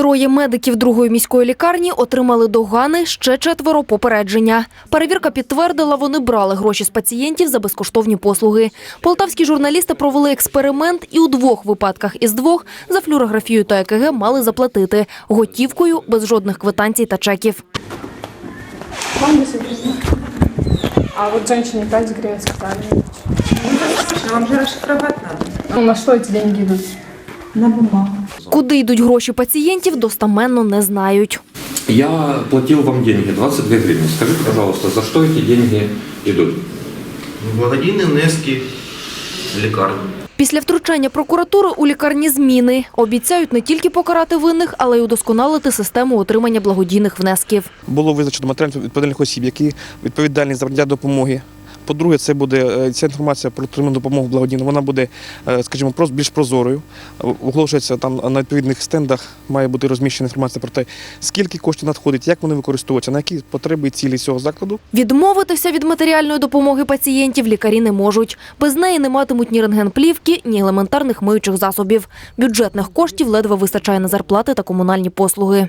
Троє медиків другої міської лікарні отримали догани, ще четверо попередження. Перевірка підтвердила, вони брали гроші з пацієнтів за безкоштовні послуги. Полтавські журналісти провели експеримент і у двох випадках із двох за флюорографію та ЕКГ мали заплатити готівкою без жодних квитанцій та чеків. Вам. А вот женщине 5 гривен сказали. Вам же расшифровать надо. Ну, на что эти деньги идут? На бумагу. Куди йдуть гроші пацієнтів, достаменно не знають. Я платил вам деньги, 22 гривны. Скажите, пожалуйста, за что эти деньги идут? Благодійні внески в лікарню. Після втручання прокуратури у лікарні зміни обіцяють не тільки покарати винних, але й удосконалити систему отримання благодійних внесків. було визначено матеріально відповідальних осіб, які відповідальні за надання допомоги. По-друге, це буде е, ця інформація про отриману допомогу благодійну. Вона буде, е, скажімо, більш прозорою. Е, Оголошується там на відповідних стендах, має бути розміщена інформація про те, скільки коштів надходить, як вони використовуються, на які потреби і цілі цього закладу. Відмовитися від матеріальної допомоги пацієнтів лікарі не можуть. Без неї не матимуть ні рентгенплівки, ні елементарних миючих засобів. Бюджетних коштів ледве вистачає на зарплати та комунальні послуги.